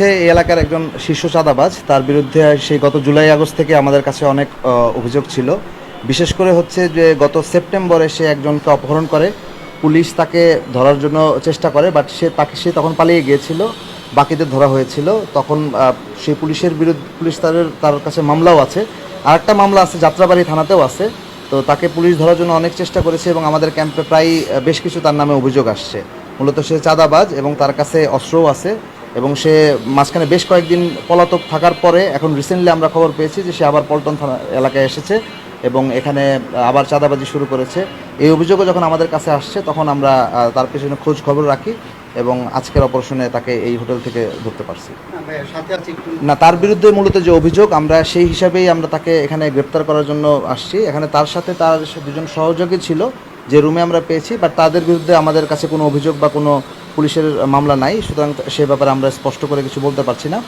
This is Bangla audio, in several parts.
সে এলাকার একজন শীর্ষ চাঁদাবাজ। তার বিরুদ্ধে সেই গত জুলাই আগস্ট থেকে আমাদের কাছে অনেক অভিযোগ ছিল। বিশেষ করে হচ্ছে যে গত সেপ্টেম্বরে সে একজনকে অপহরণ করে। পুলিশ তাকে ধরার জন্য চেষ্টা করে বাট সে তাকে, সে তখন পালিয়ে গিয়েছিল। বাকিদের ধরা হয়েছিল। তখন সেই পুলিশের বিরুদ্ধে, পুলিশ তার তার কাছে মামলাও আছে। আরেকটা মামলা আছে, যাত্রাবাড়ি থানাতেও আছে। তো তাকে পুলিশ ধরার জন্য অনেক চেষ্টা করেছে এবং আমাদের ক্যাম্পে প্রায় বেশ কিছু তার নামে অভিযোগ আসছে। মূলত সে চাঁদাবাজ এবং তার কাছে অস্ত্রও আছে। এবং সে মাঝখানে বেশ কয়েকদিন পলাতক থাকার পরে এখন রিসেন্টলি আমরা খবর পেয়েছি যে সে আবার পল্টন থানা এলাকায় এসেছে এবং এখানে আবার চাঁদাবাজি শুরু করেছে। এই অভিযোগও যখন আমাদের কাছে আসছে, তখন আমরা তার পেছনে খোঁজ খবর রাখি এবং আজকের অপারেশনে তাকে এই হোটেল থেকে ধরতে পারছি। না, তার বিরুদ্ধে মূলত যে অভিযোগ, আমরা সেই হিসাবেই আমরা তাকে এখানে গ্রেপ্তার করার জন্য আসছি। এখানে তার সাথে তার দুজন সহযোগী ছিল, যে রুমে আমরা পেয়েছি বাট তাদের বিরুদ্ধে আমাদের কাছে কোনো অভিযোগ বা কোনো পুলিশের মামলা নাই সুতরাং সে ব্যাপারে আমরা স্পষ্ট করে কিছু বলতে পারছি না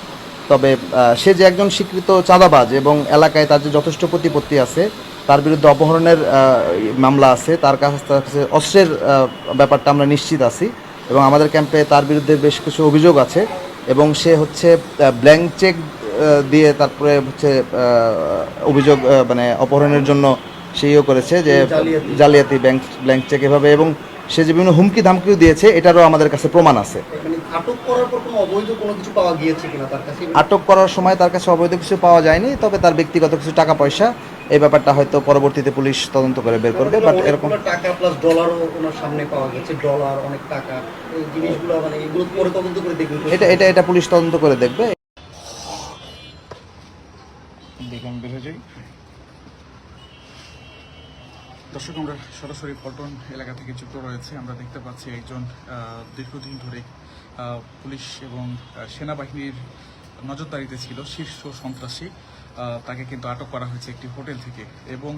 তবে সে যে একজন স্বীকৃত চাঁদাবাজ এবং এলাকায় তার যে যথেষ্ট প্রতিপত্তি আছে তার বিরুদ্ধে অপহরণের মামলা আছে তার কাছে তার অস্ত্রের ব্যাপারটা আমরা নিশ্চিত আছি এবং আমাদের ক্যাম্পে তার বিরুদ্ধে বেশ কিছু অভিযোগ আছে এবং সে হচ্ছে ব্ল্যাঙ্ক চেক দিয়ে তারপরে হচ্ছে অভিযোগ মানে অপহরণের জন্য সেইও করেছে যে জালিয়াতি। জালিয়াতি ব্যাংক ব্ল্যাঙ্ক চেক এভাবে এবং সে যে বিভিন্ন হুমকি ধামকিও দিয়েছে এটারও আমাদের কাছে প্রমাণ আছে। আটক করার পর কোনো অবৈধ কোনো কিছু পাওয়া গিয়েছে কিনা তার কাছে? আটক করার সময় তার কাছে অবৈধ কিছু পাওয়া যায়নি তবে তার ব্যক্তিগত কিছু টাকা পয়সা এই ব্যাপারটা হয়তো পরবর্তীতে পুলিশ তদন্ত করে বের করবে বাট এরকম টাকা প্লাস ডলারও ওনার সামনে পাওয়া গেছে ডলার অনেক টাকা। এই জিনিসগুলো মানে এগুলো পরে তদন্ত করে দেখবেন এটা এটা এটা পুলিশ তদন্ত করে দেখবে। যাই দর্শক, আমরা সরাসরি পল্টন এলাকা থেকে যুক্ত রয়েছে। আমরা দেখতে পাচ্ছি একজন দীর্ঘদিন ধরে পুলিশ এবং সেনাবাহিনীর নজরদারিতে ছিল, শীর্ষ সন্ত্রাসী। তাকে কিন্তু আটক করা হয়েছে একটি হোটেল থেকে এবং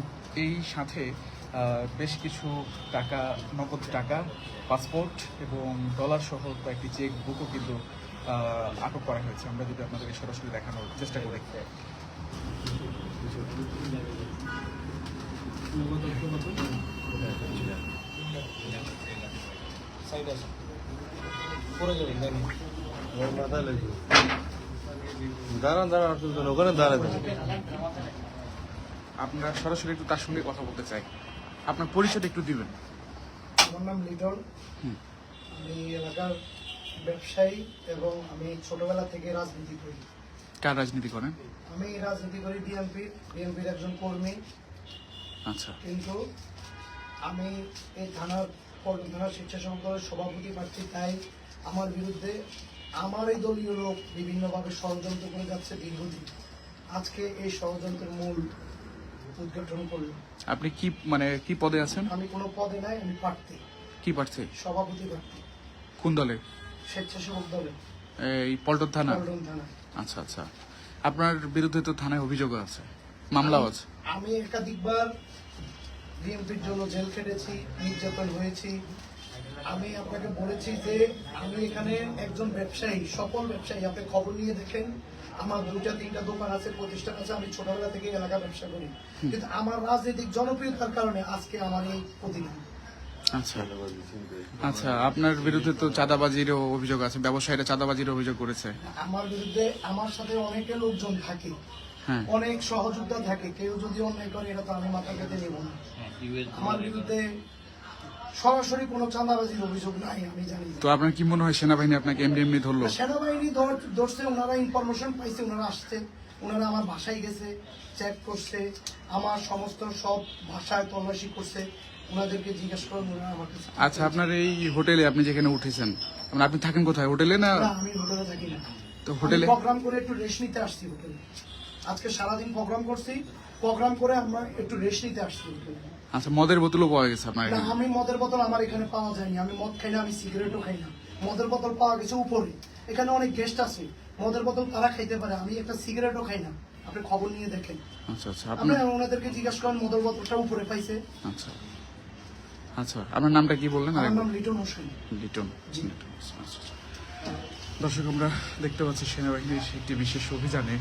এই সাথে বেশ কিছু টাকা, নগদ টাকা, পাসপোর্ট এবং ডলার সহ কয়েকটি চেক বুকও কিন্তু আটক করা হয়েছে। আমরা যদি আপনাদেরকে সরাসরি দেখানোর চেষ্টা করি। দাঁড়ান দাঁড়ান ওখানে দাঁড়ান আপনারা সরাসরি একটু তার সঙ্গে কথা বলতে চাই। আপনার পরিচয় একটু দিবেন। আমার নাম লিটন। আমি এলাকার ব্যবসায়ী এবং আমি ছোটবেলা থেকে রাজনীতি করি। কার রাজনীতি করেন? আমি রাজনীতি করি বিএনপি বিএনপির একজন কর্মী। আচ্ছা। কিন্তু আমি এই থানার পল্টন থানার স্বেচ্ছাসেবক দলের সভাপতি প্রার্থী তাই আমার বিরুদ্ধে আমার এই দলীয় লোক বিভিন্নভাবে ষড়যন্ত্র করে যাচ্ছে দীর্ঘদিন। আজকে এই ষড়যন্ত্রের মূল উদ্ঘাটন করলাম। আপনি কি মানে কি পদে আছেন? আমি কোনো পদে নাই আমি প্রার্থী। কি পারছে সভাপতি প্রার্থী। কোন দলে? স্বেচ্ছাসেবক দলে। এই পল্টন থানা? পল্টন থানা। আচ্ছা আচ্ছা। আপনার বিরুদ্ধে তো থানায় অভিযোগ আছে। মামলাও আছে আমি একাধিকবার বিএনপির জন্য জেল খেটেছি নির্যাতন হয়েছি। আমি আপনাকে বলেছি যে আমি এখানে একজন ব্যবসায়ী সফল ব্যবসায়ী। আপনি খবর নিয়ে দেখেন আমার দুটা তিনটা দোকান আছে প্রতিষ্ঠান আছে। আমি ছোটবেলা থেকে এলাকা ব্যবসা করি। কিন্তু আমার রাজনৈতিক জনপ্রিয়তার কারণে আজকে আমার এই প্রতিনিধি আচ্ছা। আচ্ছা আপনার বিরুদ্ধে তো চাঁদাবাজিরও অভিযোগ আছে ব্যবসায়ীরা চাঁদাবাজির অভিযোগ করেছে। আমার বিরুদ্ধে আমার সাথে অনেকে লোকজন থাকে। অনেক সহযোগিতা থাকে কেউ যদি অন্যায় করে এটা তো আমি মাথা পেতে নেব না। আমার বিরুদ্ধে সরাসরি কোনো চাঁদাবাজির অভিযোগ নাই আমি জানি তো আপনার কি মনে হয় সেনাবাহিনী আপনাকে এমনি এমনি ধরলো? সেনাবাহিনী ধরছে ওনারা ইনফরমেশন পাইছে ওনারা আসছে ওনারা আমার বাসায় গেছে চেক করছে আমার সমস্ত সব ভাষায় তল্লাশি করছে ওনাদেরকে জিজ্ঞেস করে ওনারা আমার কাছে আচ্ছা আপনার এই হোটেলে আপনি যেখানে উঠেছেন মানে আপনি থাকেন কোথায় হোটেলে না? না, আমি হোটেলে থাকি না। তো হোটেলে প্রোগ্রাম করে একটু রেস্ট নিতে আসছি হোটেলে। আজকে সারাদিন প্রোগ্রাম করছি। প্রোগ্রাম করে আমরা একটু রেস্ট নিতে আসছি। আচ্ছা মদের বোতলও পাওয়া গেছে আপনার না আমি মদের বোতল আমার এখানে পাওয়া যায়নি। আমি মদ খাই না আমি সিগারেটও খাই না। মদের বোতল পাওয়া গেছে উপরে। এখানে অনেক গেস্ট আছে। মদের বোতল তারা খাইতে পারে আমি একটা সিগারেটও খাই না। আপনি খবর নিয়ে দেখেন। আচ্ছা আচ্ছা আপনি ওনাদেরকে জিজ্ঞাসা করেন মদের বোতলটা উপরে পাইছে। আচ্ছা আচ্ছা। আপনার নামটা কি বললেন? আমার নাম লিটন হোসেন। লিটন। জি। আচ্ছা, আচ্ছা। দর্শক, আমরা দেখতে পাচ্ছি সেনাবাহিনীর একটি বিশেষ অভিযানে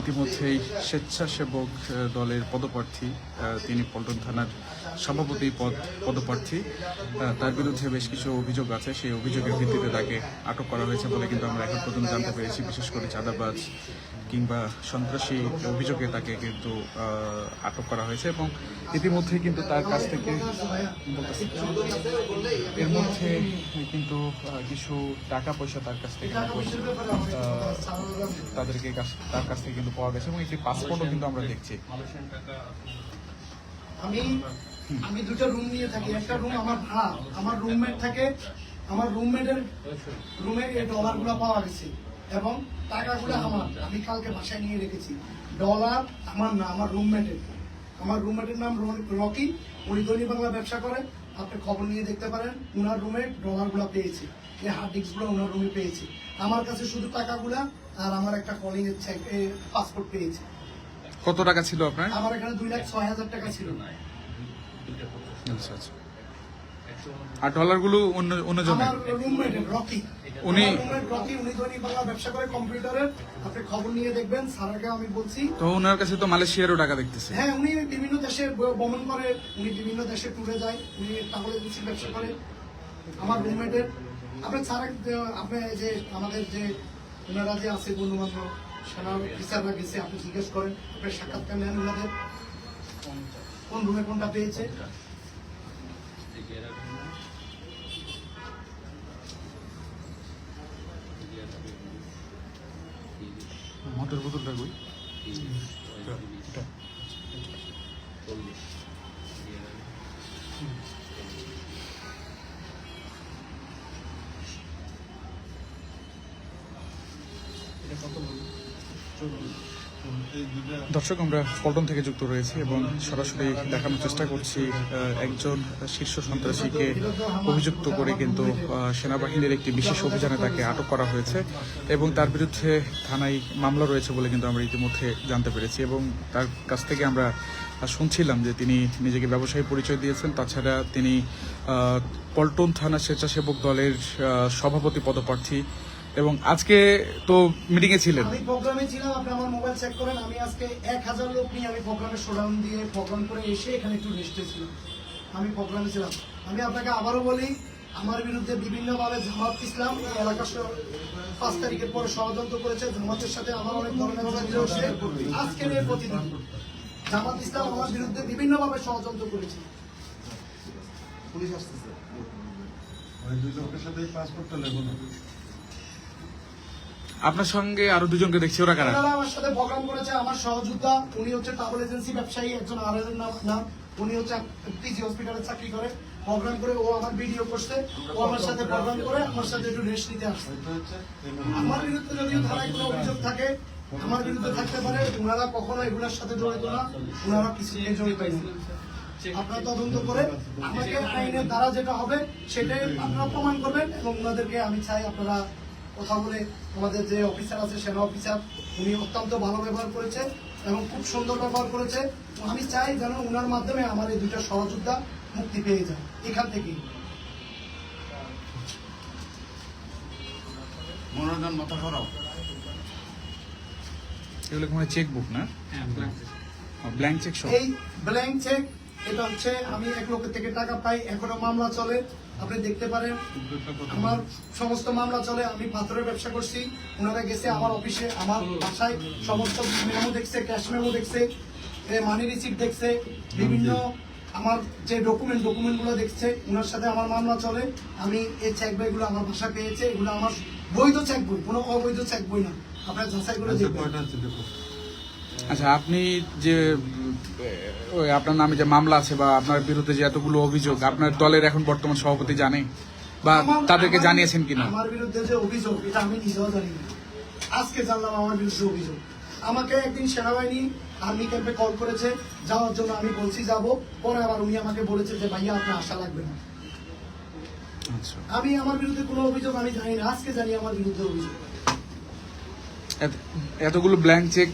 ইতিমধ্যেই স্বেচ্ছাসেবক দলের পদপ্রার্থী তিনি পল্টন থানার সভাপতি পদ, পদপ্রার্থী তার বিরুদ্ধে বেশ কিছু অভিযোগ আছে। সেই অভিযোগের ভিত্তিতে তাকে আটক করা হয়েছে বলে কিন্তু আমরা এখন পর্যন্ত জানতে পেরেছি। বিশেষ করে চাঁদাবাজ কিংবা সন্ত্রাসী অভিযোগে তাকে কিন্তু আটক করা হয়েছে এবং ইতিমধ্যেই কিন্তু তার কাছ থেকে এর মধ্যে কিন্তু কিছু টাকা পয়সা তার কাছ থেকে তাদেরকে তার কাছ থেকে কিন্তু পাওয়া গেছে এবং একটি পাসপোর্টও কিন্তু আমরা দেখছি। আমি আমি দুটো রুম নিয়ে থাকি। একটা রুম আমার ভাড়া, আমার রুমমেট থাকে, আমার রুমমেটের রুমে এই ডলারগুলো পাওয়া গেছে এবং টাকাগুলো আমার। আমি কালকে বাসায় নিয়ে রেখেছি। ডলার আমার না, আমার রুমমেটের আমার রুমমেটের নাম রকি। উনি দৈনিক বাংলা ব্যবসা করে আপনি খবর নিয়ে দেখতে পারেন উনার রুমে ডলারগুলো পেয়েছে। এই হার্ড ডিস্কগুলো ওনার রুমে পেয়েছি। আমার কাছে শুধু টাকাগুলা আর আমার একটা কলিং এর পাসপোর্ট পেয়েছি। কত টাকা ছিল আপনার? আমার এখানে দুই লাখ ছয় হাজার টাকা ছিল। আচ্ছা আচ্ছা। আর ডলারগুলো অন্য আমার রুমমেট রকি। উনি- রুমমেট রকি উনি দৈনিক বাংলা ব্যবসা করে কম্পিউটারের। আপনি খবর নিয়ে দেখবেন স্যারকে আমি বলছি। তো ওনার কাছে তো মালয়েশিয়ারও টাকা দেখতেছে। হ্যাঁ উনি বিভিন্ন দেশে ভ্রমণ করে উনি বিভিন্ন দেশে ট্যুরে যায় উনি ট্রাভেল এজেন্সি ব্যবসা করে। আমার রুমমেটের আপনি স্যার আপনি যে আমাদের যে ওনারা যে আছে বন্ধু বান্ধব সেনা অফিসাররা গেছে আপনি জিজ্ঞেস করেন আপনি সাক্ষাৎকার নেন ওনাদের। কোন রুমে কোনটা পেয়েছে? বোতলটা কই? দর্শক, আমরা পল্টন থেকে যুক্ত রয়েছি এবং সরাসরি দেখানোর চেষ্টা করছি একজন শীর্ষ সন্ত্রাসীকে অভিযুক্ত করে কিন্তু সেনাবাহিনীর একটি বিশেষ অভিযানে তাকে আটক করা হয়েছে এবং তার বিরুদ্ধে থানায় মামলা রয়েছে বলে কিন্তু আমরা ইতিমধ্যে জানতে পেরেছি এবং তার কাছ থেকে আমরা শুনছিলাম যে তিনি নিজেকে ব্যবসায়ী পরিচয় দিয়েছেন। তাছাড়া তিনি পল্টন থানা স্বেচ্ছাসেবক দলের সভাপতি পদপ্রার্থী এবং আজকে তো মিটিংয়ে ছিলেন। আমি প্রোগ্রামে ছিলাম আপনি আমার মোবাইল চেক করেন আমি আজকে এক হাজার লোক নিয়ে আমি প্রোগ্রামে শোডাউন দিয়ে প্রোগ্রাম করে এসে এখানে একটু রেস্টে ছিলাম। আমি প্রোগ্রামে ছিলাম। আমি আপনাকে আবারও বলি আমার বিরুদ্ধে বিভিন্নভাবে জামাত ইসলাম এই এলাকা পাঁচ তারিখের পরে ষড়যন্ত্র করেছে। জামাতের সাথে আমার অনেক ধরনের রয়েছে। আজকের এই প্রতিদিন জামাত ইসলাম আমার বিরুদ্ধে বিভিন্নভাবে ষড়যন্ত্র করেছে। পুলিশ আসতেছে। ওই দুই লোকের সাথে পাসপোর্টটা লেখো না। আপনার সঙ্গে আরও দুজনকে দেখছি, ওরা কারা? আমার সাথে প্রোগ্রাম করেছে আমার সহযোদ্ধা, উনি হচ্ছে ট্রাভেল এজেন্সি ব্যবসায়ী, একজন আর এর নাম নাম। উনি হচ্ছে পিজি হসপিটালে চাকরি করে। প্রোগ্রাম করে ও আমার ভিডিও করছে। ও আমার সাথে প্রোগ্রাম করে, আমার সাথে একটু রেস্ট নিতে আসছে। আমার বিরুদ্ধে যদিও ধারায় কোনো অভিযোগ থাকে, আমার বিরুদ্ধে থাকতে পারে ওনারা কখনো এগুলোর সাথে জড়িত না ওনারা কিছু নিয়ে জড়িত না। আপনারা তদন্ত করে আমাকে আইনের দ্বারা যেটা হবে, সেটাই আপনারা প্রমাণ করবেন এবং ওনাদেরকে আমি চাই আপনারা কথা বলে আমাদের যে অফিসার আছে সেনা অফিসার উনি অত্যন্ত ভালো ব্যবহার করেছে এবং খুব সুন্দর ব্যবহার করেছে আমি চাই যেন ওনার মাধ্যমে আমার এই দুইটা সহযোদ্ধা মুক্তি পেয়ে যায় এখান থেকেই। মনোরঞ্জন মাথা খারাপ এগুলো কোনো চেক বুক না? ব্ল্যাঙ্ক চেক এই ব্ল্যাঙ্ক চেক এটা হচ্ছে আমি এক লোকের থেকে টাকা পাই এখনও মামলা চলে। আপনি দেখতে পারেন আমার সমস্ত মামলা চলে আমি পাথরের ব্যবসা করছি। ওনারা গেছে আমার অফিসে আমার বাসায় সমস্ত মেমো দেখছে ক্যাশ মেমো দেখছে মানি রিসিপ্ট দেখছে বিভিন্ন আমার যে ডকুমেন্ট ডকুমেন্টগুলো দেখছে ওনার সাথে আমার মামলা চলে। আমি এই চেক বইগুলো আমার বাসায় পেয়েছে এগুলো আমার বৈধ চেক বই কোনো অবৈধ চেক বই না। আপনার যাচাই করে দেখবেন। আচ্ছা আপনি যে ওই আপনার নামে যে মামলা আছে বা আপনার বিরুদ্ধে যে এতগুলো অভিযোগ আপনার দলের এখন বর্তমান সভাপতি জানে? বা তাদেরকে জানিয়েছেন কিনা? আমার বিরুদ্ধে যে অভিযোগ এটা আমি নিজেও জানি না আজকে জানলাম আমার বিরুদ্ধে অভিযোগ। আমাকে একদিন সেনাবাহিনী আর্মি ক্যাম্পে কল করেছে যাওয়ার জন্য আমি বলছি যাব। পরে আবার উনি আমাকে বলেছে যে ভাইয়া আপনার আশা লাগবে না। আচ্ছা। আমি আমার বিরুদ্ধে কোনো অভিযোগ আমি জানি না। আজকে জানি আমার বিরুদ্ধে অভিযোগ। এতগুলো ব্ল্যাঙ্ক চেক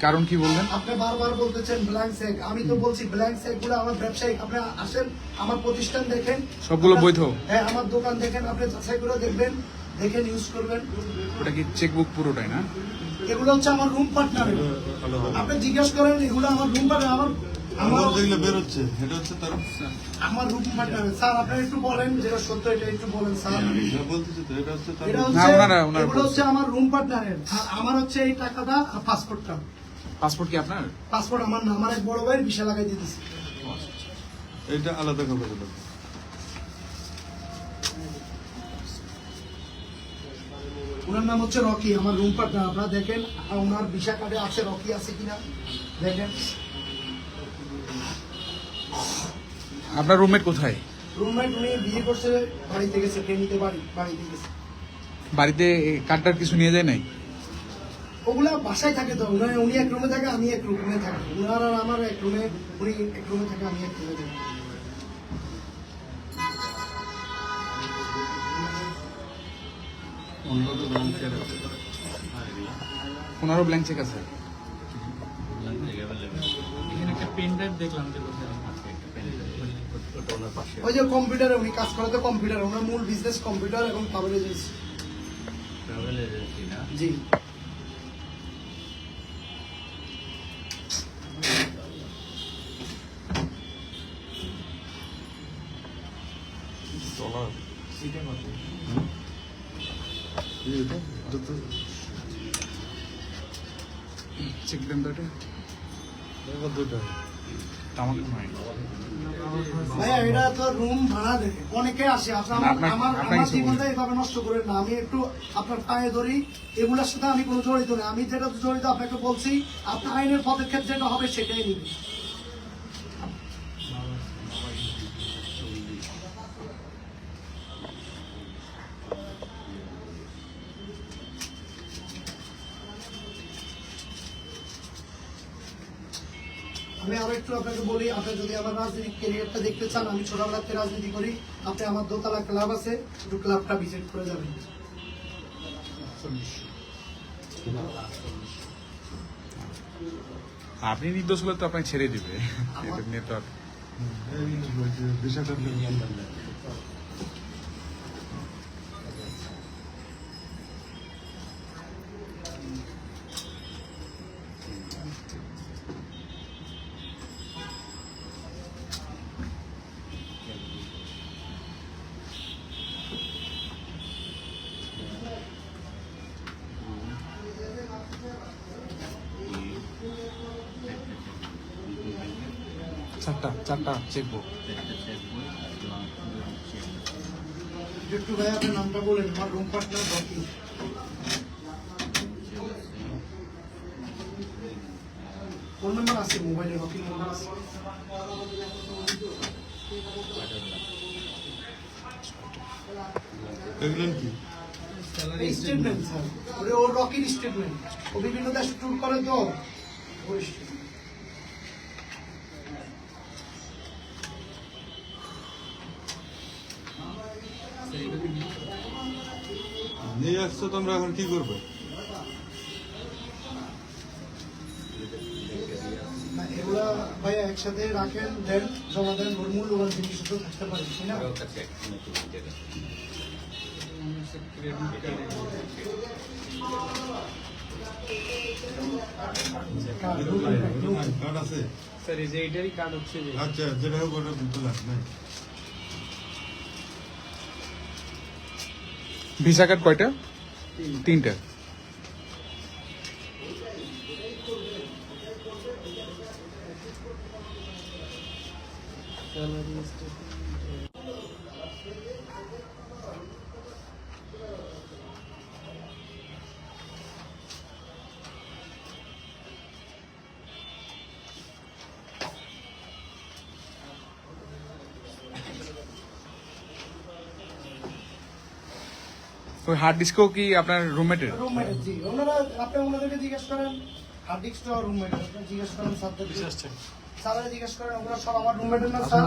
কারণ কি বললেন? আপনি বারবার বলতেছেন ব্ল্যাঙ্ক চেক আমি তো বলছি ব্ল্যাঙ্ক চেকগুলো আমার ব্যবসায়িক আপনি আসেন আমার প্রতিষ্ঠান দেখেন। সবগুলো বৈধ? হ্যাঁ আমার দোকান দেখেন আপনি যাচাই করে দেখবেন দেখেন ইউজ করবেন। ওটা কি চেকবুক পুরোটাই না? এগুলো হচ্ছে আমার রুম পার্টনার আপনি জিজ্ঞেস করেন এগুলো আমার রুম পার্টনার আমার আমার যেগুলো বেরোচ্ছে এটা হচ্ছে তার আমার রুম পার্টনার স্যার আপনি একটু বলেন যেটা সত্য এটা একটু বলেন স্যার। যা বলতেছি তো এটা হচ্ছে তার এটা না, হচ্ছে ওনারা- ওনারা এগুলো হচ্ছে আমার রুম পার্টনারের আর আমার হচ্ছে এই টাকাটা আর পাসপোর্টটা পাসপোর্ট কি আপনার? পাসপোর্ট আমার না আমার এক বড় ভাইয়ের বিশা লাগাই দিতেছি। এটা আলাদা খবর হলো। ওনার নাম হচ্ছে রকি আমার রুম পার্টনার আপনারা দেখেন ওনার বিশা কার্ডে আছে রকি আছে কিনা। দেখেন। আপনার রুমমেট কোথায়? রুমমেট উনি বিয়ে করছে বাড়িতে গেছে প্রেমিতে বাড়ি বাড়িতে গেছে। বাড়িতে কার্ডটার কিছু নিয়ে যায় নাই? ওগুলা বাসায় থাকে তো উনি উনি এক রুমে থাকে আমি এক রুমে থাকি। উনার আর আমার এক রুমে উনি এক রুমে থাকে আমি এক রুমে থাকি। ওনারও ব্ল্যাঙ্ক চেক আছে? এখানে একটা পেন ড্রাইভ দেখলাম যে কোথায় ওই যে কম্পিউটারে উনি কাজ করে তো কম্পিউটার ওনার মূল বিজনেস কম্পিউটার এবং ট্রাভেল এজেন্সি ট্রাভেল এজেন্সি না? জি। ভাইয়া এটা তো রুম ভাড়া দেখে অনেকে আসে আপনার আমার আমার জীবনটা এভাবে নষ্ট করেন না। আমি একটু আপনার পায়ে ধরি এগুলোর সাথে আমি কোনো জড়িত আমি যেটা জড়িত আপনাকে বলছি আপনার আইনের পদক্ষেপ যেটা হবে সেটাই নিবে আমি আরও একটু আপনাকে বলি আপনি যদি আমার রাজনৈতিক ক্যারিয়ারটা দেখতে চান আমি ছোটবেলা থেকে রাজনীতি করি আপনি আমার দোতলা ক্লাব আছে একটু ক্লাবটা ভিজিট করে যাবেন। আপনি নির্দোষ হলে তো আপনাকে ছেড়ে দিবে। এটা চারটা চারটা চেক বুক একটু ভাই আপনার নামটা বলেন আমার room partner Rocky phone number আছে মোবাইলে রকির নাম্বার আছে। দেখলেন কি? স্টেটমেন্ট স্যার ওরে ওর রকির স্টেটমেন্ট ও বিভিন্ন দেশ ট্যুর করে তো। ওই statement। নিয়ে আসছো তোমরা এখন কি করবে? এগুলা ভাই একসাথে রাখেন দেন জমা দেন ওর মূল্যবান জিনিস তো থাকতে পারে তাই না? কার্ড, ঢুকেন, ঢুকেন। কার্ড আছে? স্যার এই যে এটারই কার্ড হচ্ছে যে আচ্ছা যেটা হোক ওটা দিতে লাগ ভিসা কার্ড কয়টা? তিনটা। স্যালারি ওই হার্ড ডিস্কও কি আপনার রুমমেটের রুমমেট জি। ওনারা আপনি ওনাদেরকে জিজ্ঞেস করেন হার্ড ডিস্কটা রুমমেট আপনি জিজ্ঞেস করেন স্যারদের স্যাররা জিজ্ঞেস করেন ওগুলো সব আমার রুমমেটের না স্যার?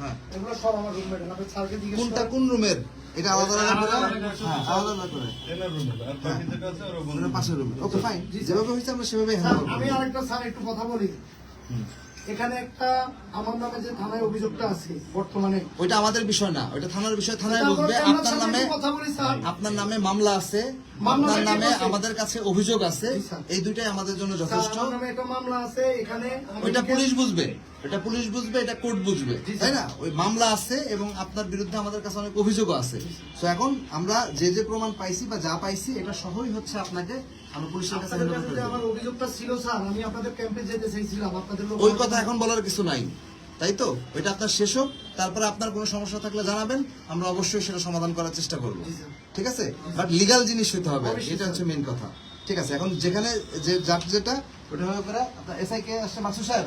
হ্যাঁ। এগুলো সব আমার রুমমেটের আপনি স্যারকে জিজ্ঞেস কোনটা কোন রুমের? এটা আলাদা আলাদা করে? আলাদা আলাদা পাশের রুমে ওকে ফাইন যেভাবে হয়েছে আমরা সেভাবেই আমি আরেকটা স্যার একটু কথা বলি। এখানে একটা আমার নামে যে থানায় অভিযোগটা আছে বর্তমানে। ওইটা আমাদের বিষয় না ওইটা থানার বিষয় থানায় বলবে আপনার নামে আপনার নামে মামলা আছে মামলার আপনার নামে আমাদের কাছে অভিযোগ আছে। এই দুইটাই আমাদের জন্য যথেষ্ট। নামে একটা মামলা আছে এখানে ওইটা পুলিশ বুঝবে। এটা পুলিশ বুঝবে এটা কোর্ট বুঝবে তাই না? ওই মামলা আছে এবং আপনার বিরুদ্ধে আমাদের কাছে অনেক অভিযোগও আছে। তো এখন আমরা যে যে প্রমাণ পাইছি বা যা পাইছি এটা সহই হচ্ছে আপনাকে আমরা পুলিশের কাছে। আমার অভিযোগটা ছিল স্যার আমি আপনাদের ক্যাম্পে যেতে চাইছিলাম আপনাদের ওই কথা এখন বলার কিছু নাই তাই তো? ওইটা আপনার শেষ হোক তারপরে আপনার কোনো সমস্যা থাকলে জানাবেন আমরা অবশ্যই সেটা সমাধান করার চেষ্টা করব। ঠিক আছে? বাট লিগাল জিনিস হইতে হবে এটা হচ্ছে মেইন কথা। ঠিক আছে এখন যেখানে যে যার যেটা ওটা হয়ে আপনার এসআই কে আসছে মাসু সাহেব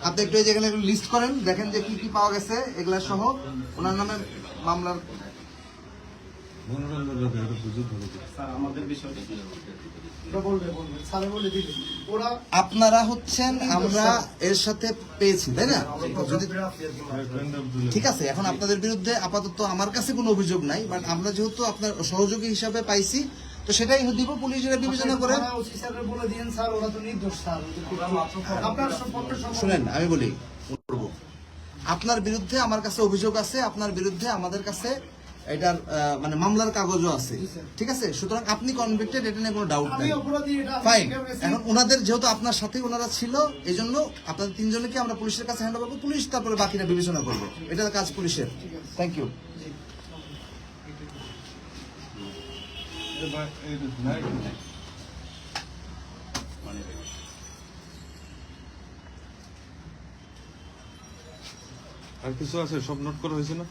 আপনি একটু এই যেখানে লিস্ট করেন দেখেন যে কি কি পাওয়া গেছে এগুলা সহ ওনার নামে মামলার আপনারা হচ্ছেন আমরা এর সাথে পেয়েছি তাই না? যদি ঠিক আছে এখন আপনাদের বিরুদ্ধে আপাতত আমার কাছে কোনো অভিযোগ নাই বাট আমরা যেহেতু আপনার সহযোগী হিসাবে পাইছি তো সেটাই দিব পুলিশেরা বিবেচনা করে। শুনেন আমি বলি। আপনার বিরুদ্ধে আমার কাছে অভিযোগ আছে আপনার বিরুদ্ধে আমাদের কাছে এটার মানে মামলার কাগজও আছে। ঠিক আছে? সুতরাং আপনি কনভিক্টেড এটা নিয়ে কোনো ডাউট নাই। ফাইন এখন ওনাদের যেহেতু আপনার সাথে ওনারা ছিল এই জন্য আপনাদের তিনজনকে আমরা পুলিশের কাছে হ্যান্ড করব। পুলিশ তারপরে বাকিটা বিবেচনা করবে। এটা কাজ পুলিশের। থ্যাংক ইউ আর কিছু আছে? সব নোট করা হয়েছে না?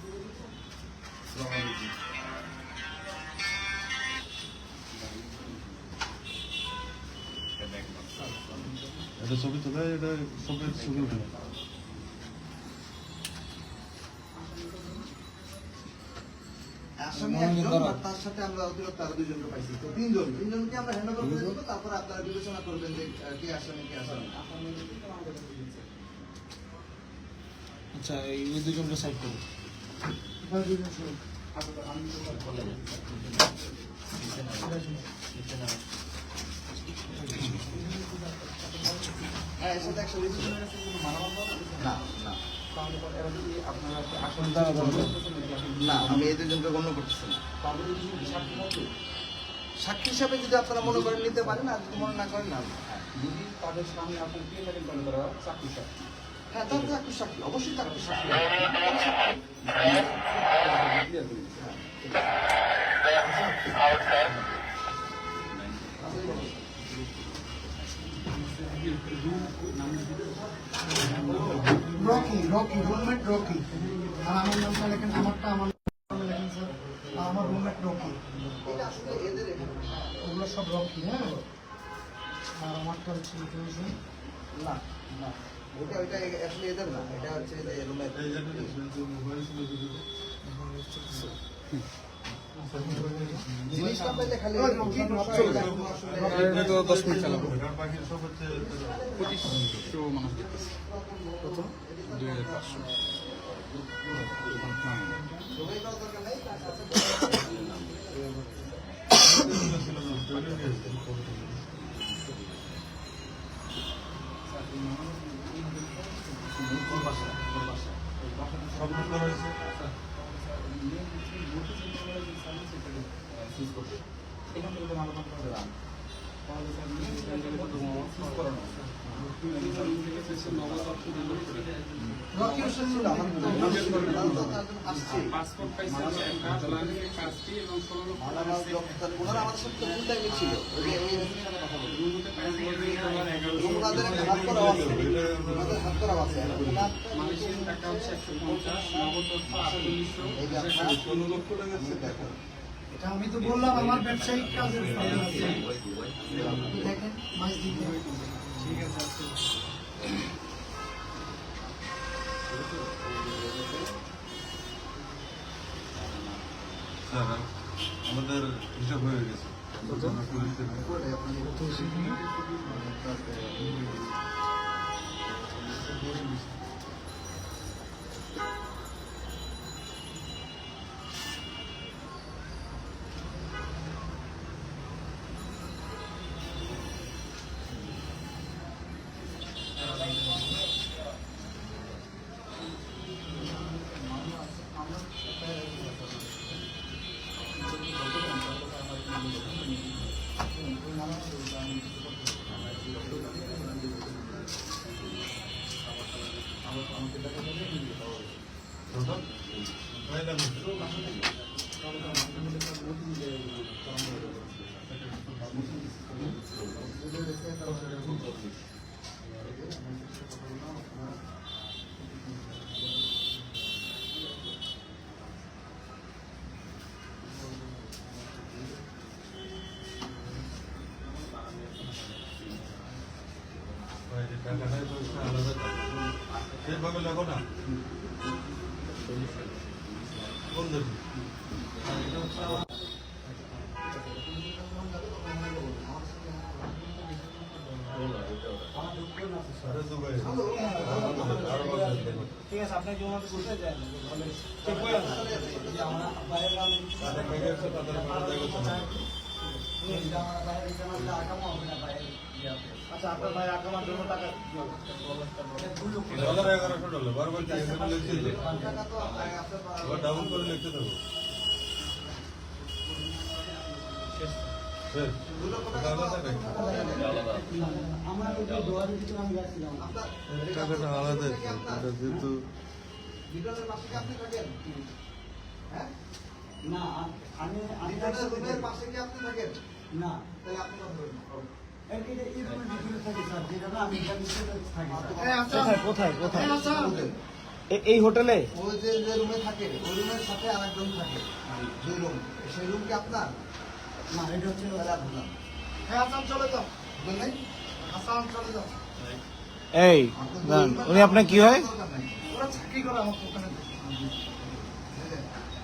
এটা ছবি তোলা এটা সবের ছবি উঠে সাথে আমরা অতিরিক্ত আরও দুইজনকে পাইছি। তো তিনজন, তিনজনকে আমরা hand over করে দেবো, তারপর আপনারা বিবেচনা করবেন যে কে আসামি, কে আসামি আচ্ছা এই দুজনকে সাইড করো এবার দুজন শুনুন। হ্যাঁ, একসাথে না? না, না। না, আমি দুজনকে গণ্য করতেছি। সাক্ষী হিসাবে যদি আপনারা মনে করেন নিতে পারেন আর যদি মনে না করেন না। হ্যাঁ তার চাকরি সাক্ষী অবশ্যই চাকরি সাক্ষী। Rocky Rocky roommate Rocky. আর আমার নামটা লেখেন আমারটা আমার লেখেন স্যার। আর আমার রুমমেট রকি। এটা আসলে এদের এখানে ওগুলো সব রকি হ্যাঁ? আর আমারটা হচ্ছে লিখে দিয়েছেন। না না। ওটা ওইটা আসলে এদের না এটা হচ্ছে যে রুমের দশ মিনিট চালাবো। পঁচিশশো মানুষ দেখতেছে। দুই হাজার পাঁচশো সবাই করার দরকার নাই ছিল না এটা আমি তো বললাম আমার ব্যবসায়িক কাজের দেখেন মাস দিতে ঠিক আছে স্যার আমাদের হিসাব হয়ে গেছে সেইভাবে লেখো না কোন। ঠিক আছে আপনার জন্য তো করতে যায় চেক করে তাদের মেয়ে আছে, তাদের মারা যায় কোথাও না। আচ্ছা আপনার ভাই আকামার জন্য টাকা ডলার এগারোশো ডলার বারবার লিখতে দে ডাবল করে লিখতে দেবো? টাকাটা আলাদা যেহেতু হ্যাঁ না আমি আমি পাশে কি আপনি থাকেন? না। তাহলে আপনি কথা বলুন। কোথায় কোথায়। এই হোটেলে ওই যে যে রুমে থাকে ওই রুমের সাথে আরেকজন থাকে দুই রুম সেই রুম কি আপনার না এটা হচ্ছে। হ্যাঁ হাসান চলে যাও বুঝলেন নাই? চলে যাও এই এর আপনার কি হয় ওরা চাকরি করে আমার ওখানে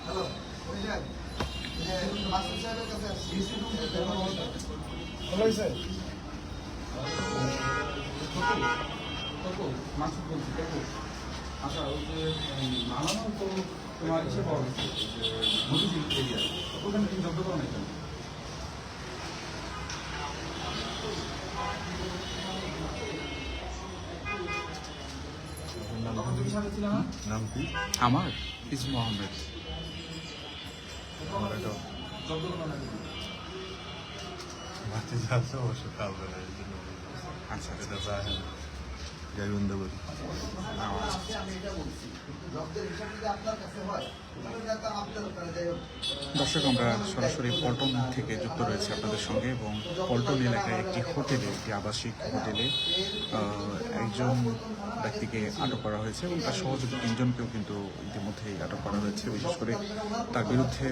হ্যালো ওই যে মাস্টার সাহেবের কাছে মাসুদ বলছি দেখো আচ্ছা ওই যে মালামাল তো তোমার ইসে পাওয়া গেছে এরিয়া ওখানে তুমি জব্দ করো না কেন নাম কি আমার ইসমু আহমেদ জব্দ করো না মাঠে যাচ্ছে অবশ্য খাবে না এই জন্য আচ্ছা এটা যায় না করি আমি এটা বলছি দর্শক আমরা সরাসরি পল্টন থেকে যুক্ত রয়েছে আপনাদের সঙ্গে এবং পল্টন এলাকায় একটি হোটেলে একটি আবাসিক হোটেলে একজন ব্যক্তিকে আটক করা হয়েছে এবং তার সহযোগী তিনজনকেও কিন্তু ইতিমধ্যেই আটক করা হয়েছে। বিশেষ করে তার বিরুদ্ধে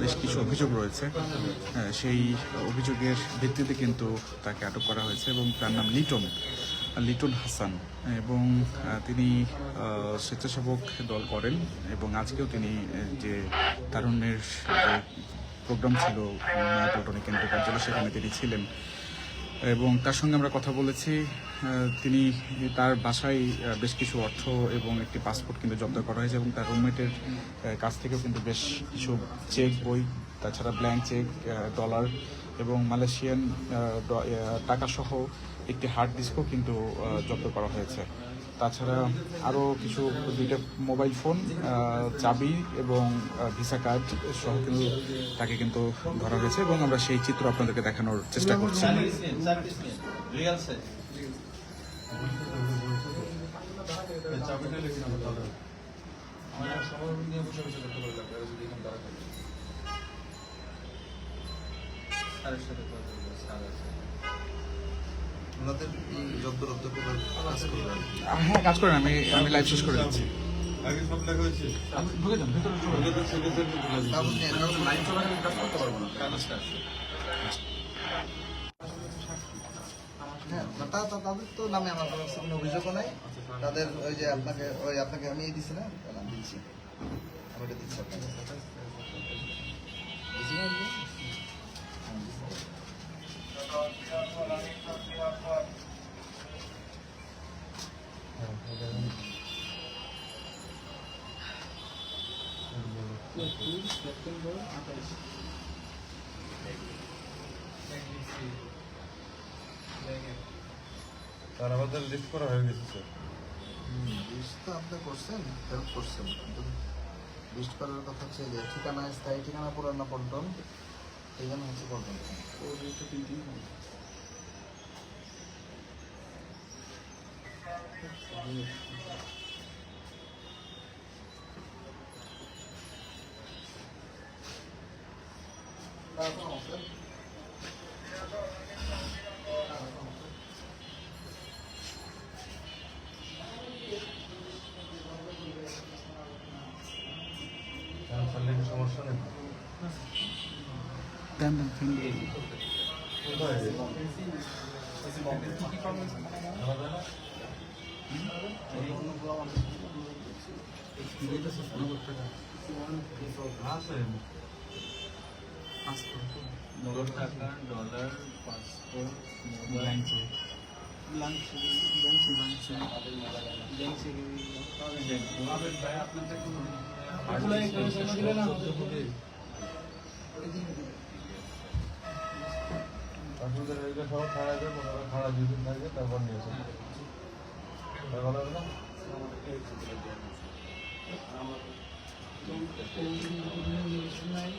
বেশ কিছু অভিযোগ রয়েছে। সেই অভিযোগের ভিত্তিতে কিন্তু তাকে আটক করা হয়েছে এবং তার নাম লিটন লিটন হাসান এবং তিনি আহ, স্বেচ্ছাসেবক দল করেন এবং আজকেও তিনি যে তারুণ্যের প্রোগ্রাম ছিল নয়াপল্টনে কেন্দ্রীয় কার্যালয়, সেখানে তিনি ছিলেন। এবং তার সঙ্গে আমরা কথা বলেছি তিনি তার বাসায় বেশ কিছু অর্থ এবং একটি পাসপোর্ট কিন্তু জব্দ করা হয়েছে এবং তার রুমমেটের কাছ থেকেও কিন্তু বেশ কিছু চেক, বই, তাছাড়া ব্ল্যাঙ্ক চেক ডলার এবং মালয়েশিয়ান টাকাসহ একটি হার্ড ডিস্কও কিন্তু জব্দ করা হয়েছে। তাছাড়া আরও কিছু দুইটা মোবাইল ফোন চাবি এবং ভিসা কার্ড সহ কিন্তু তাকে কিন্তু ধরা হয়েছে এবং আমরা সেই চিত্র আপনাদেরকে দেখানোর চেষ্টা করছি এই জব্দ রব্দ কাজ করবেন হ্যাঁ কাজ করেন আমি আমি লাইভ শেষ করে দিচ্ছি। আগে সব লেখা হয়েছে। ঢুকে যান ভেতরে চলে যান। সেক্রেটারি বলে দিয়েছে। কাগজ নিয়ে কাগজ লাইভ চলাকালীন কাজ করতে পারব না। হ্যাঁ তা তাদের তো নামে আমার কোনো কোনো অভিযোগও নাই। তাদের ওই যে আপনাকে ওই আপনাকে আমি এই দিছি না দিচ্ছি। আমি এটা দিচ্ছি আপনাকে। আর আমাদের লিস্ট করা হয়ে গেছে স্যার লিস্ট তো আপনি করছেন হেল্প করছেন কিন্তু লিস্ট করার কথা হচ্ছে যে ঠিকানা স্থায়ী ঠিকানা পুরানো পল্টন ঠিকানা হচ্ছে পল্টন। সমস্যা টাকা ডলার পাসপোর্ট ব্ল্যাঙ্ক চেক আসলে এটা সব খাড়া যায় মনে খাড়া দুদিন থাকে তারপর নিয়ে আসে ভালো হবে না? নাই